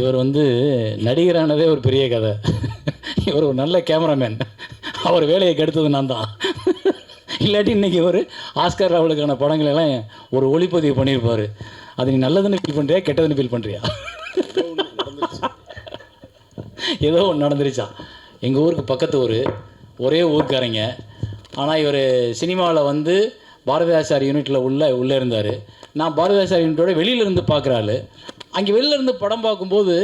இவர் வந்து நடிகரானதே ஒரு பெரிய கதை. இவர் ஒரு நல்ல கேமராமேன். அவர் வேலையை கெடுத்தது நான் தான். இல்லாட்டி இன்னைக்கு இவர் ஆஸ்கர் ராவலுக்கான படங்களெல்லாம் ஒரு ஒளிப்பதிவு பண்ணியிருப்பார். அது நீ நல்லதுன்னு ஃபீல் பண்ணுறியா கெட்டதுன்னு ஃபீல் பண்ணுறியா ஏதோ ஒன்று நடந்துருச்சா? எங்கள் ஊருக்கு பக்கத்து ஊர். ஒரே ஊர்க்காரங்க. ஆனால் இவர் சினிமாவில் வந்து பாரதிதாசார் யூனிட்டில் உள்ள உள்ளே இருந்தார். நான் பாரதிதாசார் யூனிட்டோட வெளியிலேருந்து பார்க்குறாள் அங்கே வெளில இருந்து படம் பார்க்கும்போது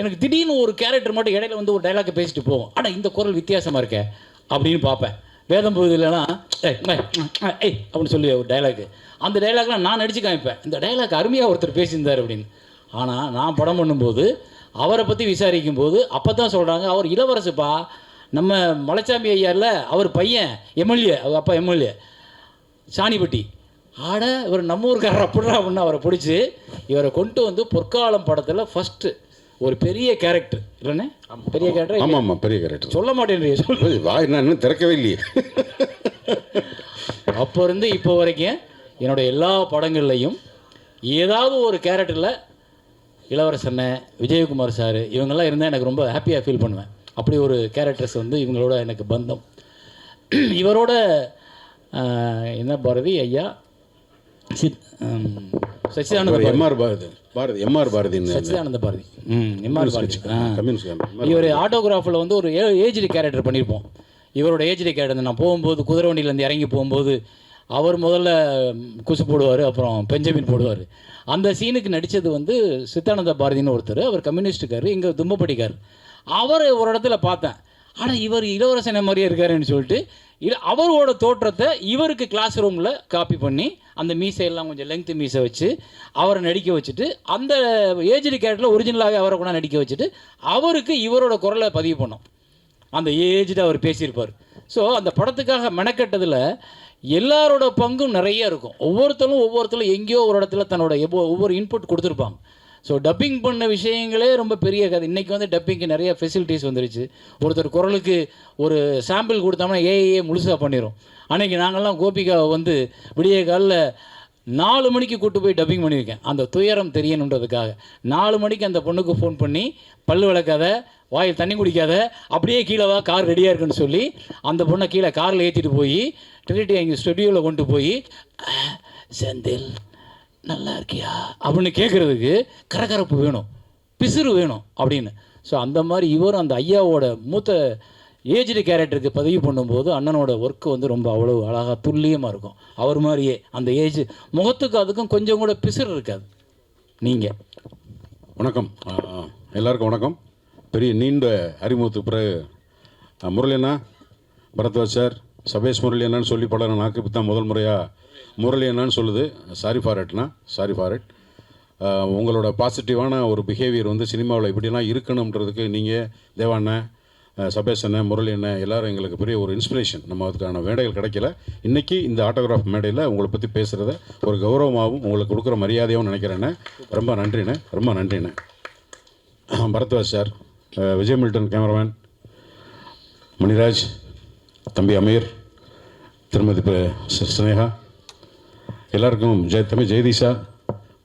எனக்கு திடீர்னு ஒரு கேரக்டர் மட்டும் இடையில வந்து ஒரு டைலாக்கை பேசிட்டு போவோம். ஆனால் இந்த குரல் வித்தியாசமாக இருக்கே அப்படின்னு பார்ப்பேன். வேதம் போகுது இல்லைன்னா ஏய் ஏய் அப்படின்னு சொல்லி ஒரு டைலாக் அந்த டைலாக்லாம் நான் நடிச்சு காமிப்பேன். இந்த டைலாக் அருமையாக ஒருத்தர் பேசியிருந்தார் அப்படின்னு. ஆனால் நான் படம் பண்ணும்போது அவரை பற்றி விசாரிக்கும் போது அப்போ தான் சொல்கிறாங்க அவர் இளவரசுப்பா. நம்ம மலைச்சாமி ஐயாரில் அவர் பையன் எம்எல்ஏ அவர் அப்பா எம்எல்ஏ. சாணிப்பட்டி. ஆட இவர் நம்ம ஊருக்காரர் அப்படிடா அப்படின்னு அவரை பிடிச்சி இவரை கொண்டு வந்து பொற்காலம் படத்தில் ஃபஸ்ட்டு ஒரு பெரிய கேரக்டர் இல்லைண்ணே பெரிய கேரக்டர் ஆமாம் ஆமாம் பெரிய கேரக்டர் சொல்ல மாட்டேன்றீங்க சொல் வாய் நான் இன்னும் திறக்கவே இல்லையே. அப்போ இருந்து இப்போ வரைக்கும் என்னோட எல்லா படங்கள்லையும் ஏதாவது ஒரு கேரக்டரில் இளவரசண்ண விஜயகுமார் சார் இவங்கெல்லாம் இருந்தால் எனக்கு ரொம்ப ஹாப்பியாக ஃபீல் பண்ணுவேன். அப்படி ஒரு கேரக்டர்ஸ் வந்து இவங்களோட எனக்கு பந்தம். இவரோட என்ன பாரதி ஐயா Sid Sachidananda Bharathi M R Bharathi Bharathi M R பாரதின்னு Sachidananda Bharati ம் எம்ஆர் பாரதி கம்யூனிஸ்ட் இவர் ஆட்டோகிராஃபில் வந்து ஒரு ஏஜ்டு கேரக்டர் பண்ணியிருப்போம் இவரோட ஏஜ்டு கேரக்டர் நான் போகும்போது குதிரை வண்டியிலேருந்து இறங்கி போகும்போது அவர் முதல்ல குசு போடுவார் அப்புறம் பெஞ்சமின் போடுவார். அந்த சீனுக்கு நடித்தது வந்து சித்தானந்த பாரதின்னு ஒருத்தர். அவர் கம்யூனிஸ்டுக்கார் இங்கே தும்பப்பட்டிக்கார். அவர் ஒரு இடத்துல பார்த்தேன். ஆனால் இவர் இளவரசனை மாதிரியே இருக்காருன்னு சொல்லிட்டு இது அவரோட தோற்றத்தை இவருக்கு கிளாஸ் ரூமில் காப்பி பண்ணி அந்த மீசையெல்லாம் கொஞ்சம் லெங்க்த்து மீசை வச்சு அவரை நடிக்க வச்சுட்டு அந்த ஏஜ்டு கேரக்டரில் ஒரிஜினலாகவே அவரை கூட நடிக்க வச்சுட்டு அவருக்கு இவரோட குரலை பதிவு பண்ணோம். அந்த ஏஜ்டு அவர் பேசியிருப்பார். ஸோ அந்த படத்துக்காக மெனக்கெட்டதில் எல்லாரோட பங்கும் நிறைய இருக்கும். ஒவ்வொருத்தரும் ஒவ்வொருத்தரும் எங்கேயோ ஒரு இடத்துல தன்னோட எவ்வளோ- ஒவ்வொரு இன்புட் கொடுத்துருப்பாங்க. ஸோ டப்பிங் பண்ண விஷயங்களே ரொம்ப பெரிய கதை. இன்றைக்கி வந்து டப்பிங்க்கு நிறைய ஃபெசிலிட்டிஸ் வந்துருச்சு. ஒருத்தர் குரலுக்கு ஒரு சாம்பிள் கொடுத்தோம்னா ஏஏ முழுசாக பண்ணிடும் அன்னைக்கு நாங்கள்லாம் கோபிகாவை வந்து விடிய காலில் நாலு மணிக்கு கூட்டு போய் டப்பிங் பண்ணியிருக்கேன். அந்த துயரம் தெரியணுன்றதுக்காக. நாலு மணிக்கு அந்த பொண்ணுக்கு ஃபோன் பண்ணி பல்லு விளக்காத வாயில் தண்ணி குடிக்காத அப்படியே கீழே வா கார் ரெடியாக இருக்குன்னு சொல்லி அந்த பொண்ணை கீழே காரில் ஏற்றிட்டு போய் ட்ரினிட்டி எங்கள் ஸ்டுடியோவில் கொண்டு போய் செந்தில் நல்லா இருக்கியா அப்படின்னு கேட்குறதுக்கு கரகரப்பு வேணும் பிசுறு வேணும் அப்படின்னு. ஸோ அந்த மாதிரி இவரும் அந்த ஐயாவோட மூத்த ஏஜ்டு கேரக்டருக்கு பதிவு பண்ணும்போது அண்ணனோட ஒர்க்கு வந்து ரொம்ப அவ்வளோ அழகாக துல்லியமாக இருக்கும். அவர் மாதிரியே அந்த ஏஜ் முகத்துக்கு அதுக்கும் கொஞ்சம் கூட பிசுறு இருக்காது. நீங்கள் வணக்கம். எல்லாருக்கும் வணக்கம். பெரிய நீண்ட அறிமுகத்துக்கு பிறகு ஆ, முரளி அண்ணா பரத்வாஜ் சார் சபேஷ் முரளி அண்ணான்னு சொல்லி படம் நாக்கு இப்போ தான் முதல் முறையாக முரளி அண்ணான்னு சொல்லுது. சாரி ஃபார் இட்னா சாரி ஃபார் இட் உங்களோட பாசிட்டிவான ஒரு பிஹேவியர் வந்து சினிமாவில் இப்படிலாம் இருக்கணுன்றதுக்கு நீங்கள் தேவாண்ண சபேஷ் அண்ணன் முரளி அண்ணன் எல்லோரும் எங்களுக்கு பெரிய ஒரு இன்ஸ்பிரேஷன் நம்ம அதுக்கான மேடைகள் கிடைக்கல. இன்றைக்கி இந்த ஆட்டோகிராஃப் மேடையில் உங்களை பற்றி பேசுகிறத ஒரு கௌரவமாகவும் உங்களுக்கு கொடுக்குற மரியாதையாகவும் நினைக்கிறேண்ணே ரொம்ப நன்றிண்ணே ரொம்ப நன்றிண்ணே பரத்வாஜ் சார் விஜய் மில்டன் கேமராமேன் மணிராஜ் தம்பி அமீர் திருமதி ஸ்னேகா எல்லாருக்கும் ஜெய தம்பி ஜெயதீஷா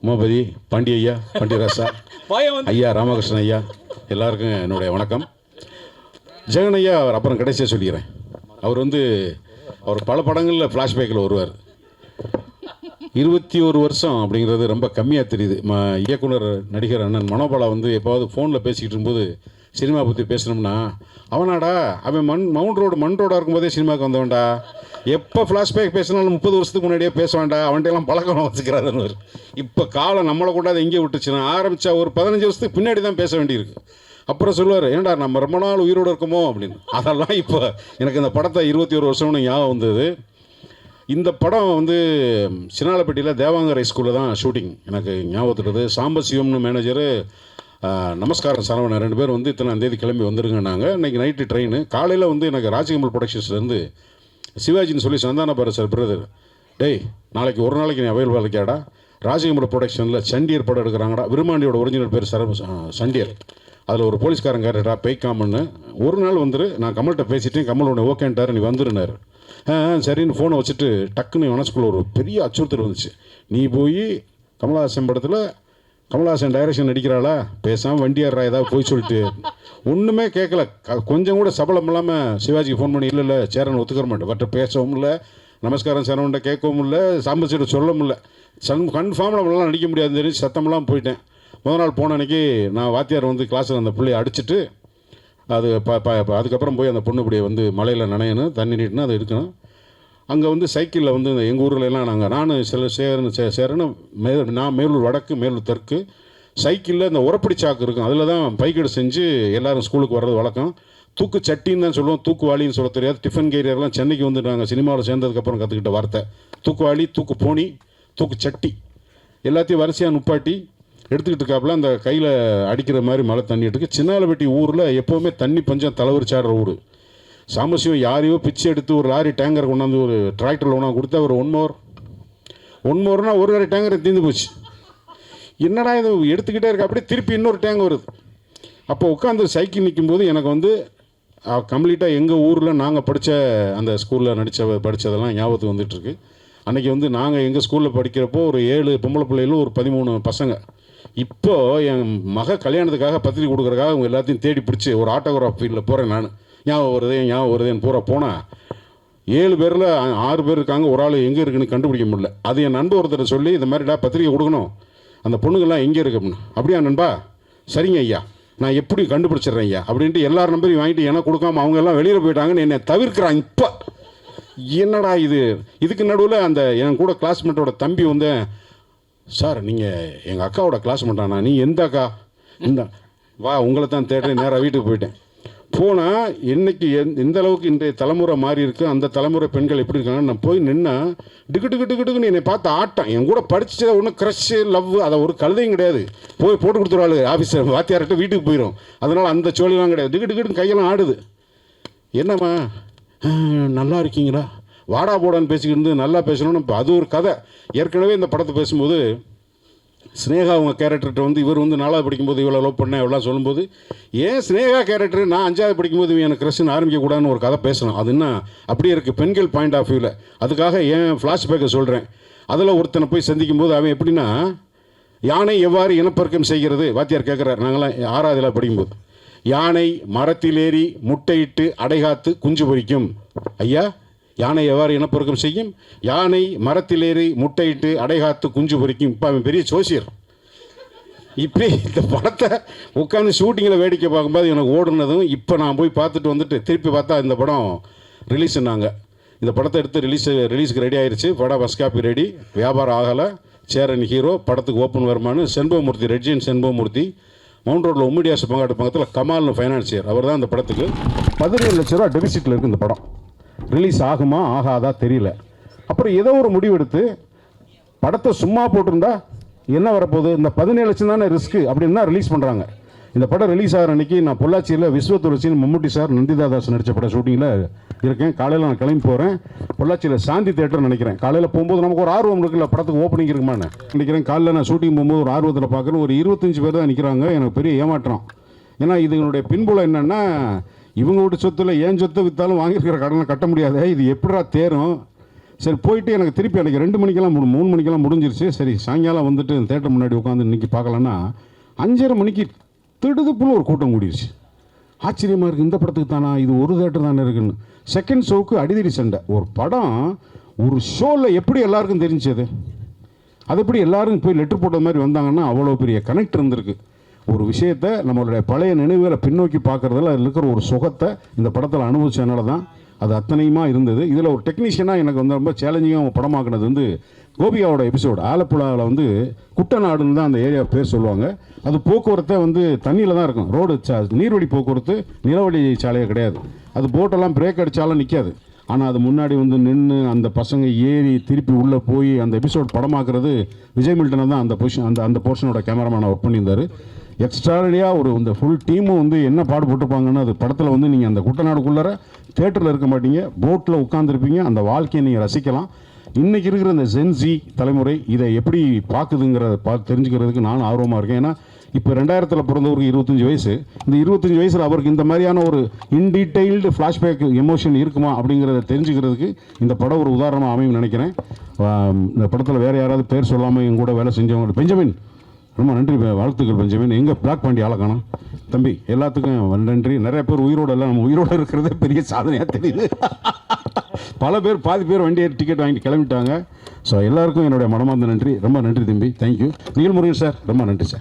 உமாபதி பாண்டி ஐயா பாண்டியராசா ஐயா ராமகிருஷ்ணன் ஐயா எல்லாருக்கும் என்னுடைய வணக்கம். ஜெகன் ஐயா அவர் அப்புறம் கடைசியாக சொல்லிக்கிறேன். அவர் வந்து அவர் பல படங்களில் ஃப்ளாஷ்பேக்கில் வருவார். இருபத்தி ஒரு வருஷம் அப்படிங்கிறது ரொம்ப கம்மியாக தெரியுது. ம இயக்குனர் நடிகர் அண்ணன் மனோபாலா வந்து எப்போவாவது ஃபோனில் பேசிக்கிட்டு இருக்கும்போது சினிமா பற்றி பேசணும்னா அவனாடா அவன் மண் மவுண்ட் ரோடு மண் ரோடாக இருக்கும்போதே சினிமாவுக்கு வந்தவன்டா. எப்போ ஃப்ளாஷ்பேக் பேசினாலும் முப்பது வருஷத்துக்கு முன்னாடியே பேச வேண்டாம். அவன்கிட்ட எல்லாம் பழக்கம் வச்சுக்கிறாருன்னு இப்போ காலம் நம்மளை கொண்டாந்து எங்கே விட்டுச்சுன்னா ஆரம்பித்தா ஒரு பதினஞ்சு வருஷத்துக்கு பின்னாடி தான் பேச வேண்டியிருக்கு. அப்புறம் சொல்லுவார் ஏன்டா நம்ம ரொம்ப நாள் உயிரோடு இருக்கோமோ? அப்படின்னு. அதெல்லாம் இப்போ எனக்கு இந்த படத்தை இருபத்தி ஒரு வருஷம்னு ஞாபகம் வந்தது. இந்த படம் வந்து சினாலப்பட்டியில் தேவாங்கரை ஸ்கூலில் தான் ஷூட்டிங் எனக்கு ஞாபகத்துறது சாம்பசிவம்னு மேனேஜரு நமஸ்காரம் சரவணன். ரெண்டு பேர் வந்து இத்தனை தேதி கிளம்பி வந்துருங்கன்னாங்க இன்றைக்கி நைட்டு ட்ரெயின் காலையில் வந்து எனக்கு ராஜகமல் ப்ரொடக்ஷன்ஸ்லேருந்து சிவாஜின்னு சொல்லி சந்தான பாரு சார் பிரதர் டேய் நாளைக்கு ஒரு நாளைக்கு நீ அவைலபிள் இருக்கியாடா? ராஜகமல் ப்ரொடக்ஷனில் சண்டியர் படம் எடுக்கிறாங்கடா. விருமாண்டியோட ஒரிஜினல் பேர் சர சண்டியர். அதில் ஒரு போலீஸ்காரன் கேட்டுடா பெய்க்காமன்னு ஒரு நாள் வந்துரு நான் கமல்கிட்ட பேசிட்டேன். கமல் உடனே ஓகேன்ட்டார் நீ வந்துருனாரு ஆ, சரின்னு ஃபோனை வச்சுட்டு டக்குன்னு மனசுக்குள்ள ஒரு பெரிய அச்சுறுத்தல் வந்துச்சு. நீ போய் கமலஹாசன் படத்தில் கமல்ஹாசன் டைரக்ஷன் நடிக்கிறாளா பேசாமல் வண்டியாடுறா ஏதாவது போய் சொல்லிட்டு. ஒன்றுமே கேட்கல கொஞ்சம் கூட சபலம் இல்லாமல் சிவாஜிக்கு ஃபோன் பண்ணி இல்லை இல்லை சேரன் ஒத்துக்கிற மாட்டேன். பட் பேசவும் இல்லை. நமஸ்காரம் சரவண்ட கேட்கவும் இல்லை. சாம்பசிட்ட சொல்லவும் இல்லை. சன் கன்ஃபார்ம் நம்மளால நடிக்க முடியாதுன்னு தெரிஞ்சு சத்தமெல்லாம் போயிட்டேன். முதல் நாள் போன அன்னைக்கு நான் வாத்தியார் வந்து கிளாஸில் அந்த பிள்ளைய அடிச்சிட்டு அது ப அதுக்கப்புறம் போய் அந்த பொண்ணு இப்படியே வந்து மலையில் நனையணும் தண்ணி நீட்டினா அதை எடுக்கணும் அங்கே வந்து சைக்கிளில் வந்து இந்த எங்கள் ஊரில் எல்லாம் நாங்கள் நான் சில சேரன் சே சேரன்னு மே நான் மேலூர் வடக்கு மேலூர் தெற்கு சைக்கிளில் இந்த உரப்படி சாக்கு இருக்கும். அதில் தான் பைக்கெடு செஞ்சு எல்லோரும் ஸ்கூலுக்கு வர்றது வழக்கம். தூக்கு சட்டின்னு தான் சொல்லுவோம். தூக்குவாளின்னு சொல்ல தெரியாது. டிஃபன் கேரியர்லாம் சென்னைக்கு வந்து நாங்கள் சினிமாவில் சேர்ந்ததுக்கப்புறம் கற்றுக்கிட்ட வார்த்தை. தூக்குவாளி தூக்கு போனி தூக்கு சட்டி. எல்லாத்தையும் வரிசையாக நுப்பாட்டி எடுத்துக்கிட்டு இருக்காப்புல அந்த கையில் அடிக்கிற மாதிரி மழை தண்ணி எடுக்கு சின்னாலப்பட்டி ஊரில் எப்போவுமே தண்ணி பஞ்சம் தலைவரிச்சாடுற ஊர். சாமசிவம் யாரையோ பிச்சை எடுத்து ஒரு லாரி டேங்கர் கொண்டாந்து ஒரு டிராக்டரில் கொண்டாந்து கொடுத்தா ஒரு ஒன் மோர் ஒன் மோர்னால் ஒரு லாரி டேங்கர் தீர்ந்து போச்சு. என்னடா இது? எடுத்துக்கிட்டே இருக்கு. அப்படியே திருப்பி இன்னொரு டேங்க் வருது. அப்போ உட்காந்து சைக்கிள் நிற்கும்போது எனக்கு வந்து கம்ப்ளீட்டாக எங்கள் ஊரில் நாங்கள் படித்த அந்த ஸ்கூலில் நடித்த படித்ததெல்லாம் ஞாபகத்துக்கு வந்துட்டுருக்கு. அன்றைக்கி வந்து நாங்கள் எங்கள் ஸ்கூலில் படிக்கிறப்போ ஒரு ஏழு பொம்பளை பிள்ளைகளும் ஒரு பதிமூணு பசங்க. இப்போது என் மக கல்யாணத்துக்காக பத்திரிக்கை கொடுக்குறக்காக அவங்க எல்லாத்தையும் தேடி பிடிச்சி ஒரு ஆட்டோகிராஃப் ஃபீல்டில் போகிறேன் நான். ஞாபகம் வருது ஞாபகம் வருதுன்னு பூரா போனால் ஏழு பேரில் ஆறு பேர் இருக்காங்க ஒரு ஆள் எங்கே இருக்குன்னு கண்டுபிடிக்க முடியல. அது என் நண்பர் ஒருத்தர் சொல்லி இந்த மாதிரிடா பத்திரிக்கை கொடுக்கணும். அந்த பொண்ணுங்கள்லாம் எங்கே இருக்கு? அப்படின்னு. அப்படியா நண்பா? சரிங்க ஐயா. நான் எப்படி கண்டுபிடிச்சிடுறேன் ஐயா? அப்படின்ட்டு எல்லார் நம்பரையும் வாங்கிட்டு எனக்கு கொடுக்காம அவங்க எல்லாம் வெளியில் போயிட்டாங்கன்னு என்னை தவிர்க்கிறான் இப்போ. என்னடா இது? இதுக்கு நடுவில் அந்த என் கூட கிளாஸ்மேட்டோட தம்பி வந்து சார் நீங்கள் எங்கள் அக்காவோட கிளாஸ்மேட்டானா நீ எந்த அக்கா? இந்த வா உங்களை தான் தேடுறேன். நேராக வீட்டுக்கு போயிட்டேன். போனால் என்னைக்கு எந் எந்த அளவுக்கு இன்றைய தலைமுறை மாறி இருக்கு. அந்த தலைமுறை பெண்கள் எப்படி இருக்காங்க நான் போய் நின்னா டிக்கு டிக்கு டிக்கு டிக்குன்னு என்னை பார்த்து ஆட்டம். என் கூட படிச்சதை ஒன்றும் க்ரஷ்ஷு லவ் அதை ஒரு கழுதையும் கிடையாது. போய் போட்டு கொடுத்துருவாள் ஆஃபீஸர் வாத்தியார்கிட்ட வீட்டுக்கு போயிடும் அதனால் அந்த சோழிலாம் கிடையாது. டிக்கு டிக்குன்னு கையெல்லாம் ஆடுது. என்னம்மா? நல்லா இருக்கீங்களா? வாடா போடான்னு பேசிக்கிட்டு இருந்து நல்லா பேசணும்னு அது ஒரு கதை. ஏற்கனவே இந்த படத்தை பேசும்போது ஸ்னேகா அவங்க கேரக்டர்கிட்ட வந்து இவர் வந்து நாலாவது படிக்கும்போது இவ்வளோ லவ் பண்ணேன் இவ்வளோ சொல்லும்போது ஏன் ஸ்னேகா கேரக்டர் நான் அஞ்சாவது படிக்கும்போது எனக்கு க்ரஷ்னு ஆரம்பிக்கக்கூடாதுன்னு ஒரு கதை பேசணும் அது என்ன? அப்படியே இருக்குது பெண்கள் பாயிண்ட் ஆஃப் வியூவில் அதுக்காக ஏன் ஃப்ளாஷ்பேக்கை சொல்கிறேன் அதில் ஒருத்தனை போய் சந்திக்கும் போது அவன் எப்படின்னா யானை எவ்வாறு இனப்பெருக்கம் செய்கிறது? வாத்தியார் கேட்குறாரு நாங்களாம் ஆறாவதில் படிக்கும்போது யானை மரத்திலேறி முட்டையிட்டு அடைகாத்து குஞ்சு பொரிக்கும் ஐயா? யானை எவ்வாறு இனப்பெருக்கம் செய்யும்? யானை மரத்திலேறி முட்டையிட்டு அடைகாத்து குஞ்சு பொரிக்கும் இப்போ அவன் பெரிய ஜோசியர் இப்படி இந்த படத்தை உட்காந்து ஷூட்டிங்கில் வேடிக்கை பார்க்கும்போது எனக்கு ஓடுனதும் இப்போ நான் போய் பார்த்துட்டு வந்துட்டு திருப்பி பார்த்தா இந்த படம் ரிலீஸ் இந்த படத்தை எடுத்து ரிலீஸ் ரிலீஸுக்கு ரெடி ஆயிடுச்சு படம் ஃபஸ்ட் காப்பி ரெடி வியாபாரம் ஆகலை. சேரன் ஹீரோ படத்துக்கு ஓப்பன் வருமானு செண்பகமூர்த்தி ரெட்ஜின் செண்பகமூர்த்தி. மவுண்ட் ரோட்டில் உம்மிடியாசு பங்காட்டு பக்கத்தில் கமால்னு ஃபைனான்சியர் அவர் தான் இந்த படத்துக்கு பதினேழு லட்ச ரூபா டெபிசிட்டில் இருக்குது இந்த படம். ரிலீஸ் ஆகுமா ஆகாதா தெரியல. அப்புறம் ஏதோ ஒரு முடிவெடுத்து படத்தை சும்மா போட்டிருந்தா என்ன வரப்போகுது? இந்த பதினேழு லட்சம் தானே ரிஸ்க்கு அப்படின்னு தான் ரிலீஸ் பண்ணுறாங்க இந்த படம் ரிலீஸ் ஆகிற அன்னைக்கு நான் பொள்ளாச்சியில் விஸ்வத்துளசின்னு மம்முட்டி சார் நந்திதாதாஸ் நடித்த படம் ஷூட்டிங்கில் இருக்கேன். காலையில் நான் கிளம்பி போகிறேன் பொள்ளாச்சியில் சாந்தி தேட்டர் நினைக்கிறேன். காலையில் போகும்போது நமக்கு ஒரு ஆர்வம் இருக்குல்ல படத்துக்கு ஓப்பனிங் இருக்குமான்னு. நினைக்கிறேன் காலையில் நான் ஷூட்டிங் போகும்போது ஒரு ஆர்வத்தில் பார்க்குறேன். ஒரு இருபத்தஞ்சு பேர் தான் நிற்கிறாங்க எனக்கு பெரிய ஏமாற்றம். ஏன்னா இதனுடைய பின்புலம் என்னென்னா இவங்க சொத்தில் ஏன் சொத்தை விற்றாலும் வாங்கியிருக்கிற கடனை கட்ட முடியாது. இது எப்படா தேரும்? சரி போயிட்டு எனக்கு திருப்பி எனக்கு ரெண்டு மணிக்கெல்லாம் மு- மூணு மணிக்கெல்லாம் முடிஞ்சிருச்சு. சரி சாயங்காலம் வந்துட்டு தேட்டர் முன்னாடி உட்காந்து இன்றைக்கி பார்க்கலன்னா அஞ்சரை மணிக்கு திடுதுப்புல ஒரு கூட்டம் கூடிருச்சு. ஆச்சரியமாக இருக்குது இந்த படத்துக்கு தானா? இது ஒரு தேட்டர் தானே இருக்குன்னு. செகண்ட் ஷோவுக்கு அடிதடி சண்டை. ஒரு படம் ஒரு ஷோவில் எப்படி எல்லாருக்கும் தெரிஞ்சது? அது எப்படி எல்லாரும் போய் லெட்டர் போட்ட மாதிரி வந்தாங்கன்னா அவ்வளோ பெரிய கனெக்ட் இருந்திருக்கு. ஒரு விஷயத்தை நம்மளுடைய பழைய நினைவுகளை பின்னோக்கி பார்க்குறதுல அதில் இருக்கிற ஒரு சுகத்தை இந்த படத்தில் அனுபவிச்சதுனால தான் அது அத்தனையுமா இருந்தது. இதில் ஒரு டெக்னீஷியனாக எனக்கு வந்து ரொம்ப சேலஞ்சிங்காக படமாக்குனது வந்து கோபியாவோட எபிசோடு ஆலப்புழாவில் வந்து குட்டநாடுன்னு தான் அந்த ஏரியா பேர் சொல்லுவாங்க. அது போக்குவரத்தை வந்து தண்ணியில் தான் இருக்கும். ரோடு சா நீர்வழி போக்குவரத்து நிலவழி சாலையே கிடையாது. அது போட்டெல்லாம் பிரேக் அடித்தாலும் நிற்காது ஆனால் அது முன்னாடி வந்து நின்று அந்த பசங்க ஏறி திருப்பி உள்ளே போய் அந்த எபிசோட் படமாக்குறது விஜய் மில்டனை தான் அந்த பொசிஷன் அந்த அந்த போர்ஷனோட கேமராமேனை ஒர்க் பண்ணியிருந்தார். எக்ஸ்ட்ராடியாக ஒரு இந்த ஃபுல் டீமும் வந்து என்ன பாடு போட்டுப்பாங்கன்னு அது படத்தில் வந்து நீங்கள் அந்த குட்டநாடுக்குள்ளார தேட்டரில் இருக்க மாட்டீங்க. போட்டில் உட்காந்துருப்பீங்க அந்த வாழ்க்கையை நீங்கள் ரசிக்கலாம். இன்றைக்கி இருக்கிற இந்த ஜென்சி தலைமுறை இதை எப்படி பார்க்குதுங்கிறத பார்த்து தெரிஞ்சுக்கிறதுக்கு நான் ஆர்வமாக இருக்கேன். ஏன்னா இப்போ ரெண்டாயிரத்தில் பிறந்தவருக்கு இருபத்தஞ்சி வயசு. இந்த இருபத்தஞ்சி வயசில் அவருக்கு இந்த மாதிரியான ஒரு இன்டீட்டெயில்டு ஃப்ளாஷ்பேக் எமோஷன் இருக்குமா அப்படிங்கிறத தெரிஞ்சுக்கிறதுக்கு இந்த படம் ஒரு உதாரணமாக அமையும் நினைக்கிறேன். இந்த படத்தில் வேறு யாராவது பேர் சொல்லாமல் என் கூட வேலை செஞ்சவங்க. பெஞ்சமின் ரொம்ப நன்றி வாழ்த்துக்கள் பஞ்சமின். எங்கே பிளாக் பாண்டி ஆளை தம்பி எல்லாத்துக்கும் நன்றி. நிறைய பேர் உயிரோடு எல்லாம் நம்ம உயிரோடு இருக்கிறதே பெரிய சாதனையாக தெரியுது. பல பேர் பாதி பேர் வண்டி ஏறி டிக்கெட் வாங்கிட்டு கிளம்பிட்டாங்க. ஸோ எல்லாருக்கும் என்னுடைய மனமார்ந்த நன்றி. ரொம்ப நன்றி தம்பி. Thank you Neelmurugan sir. ரொம்ப நன்றி சார்.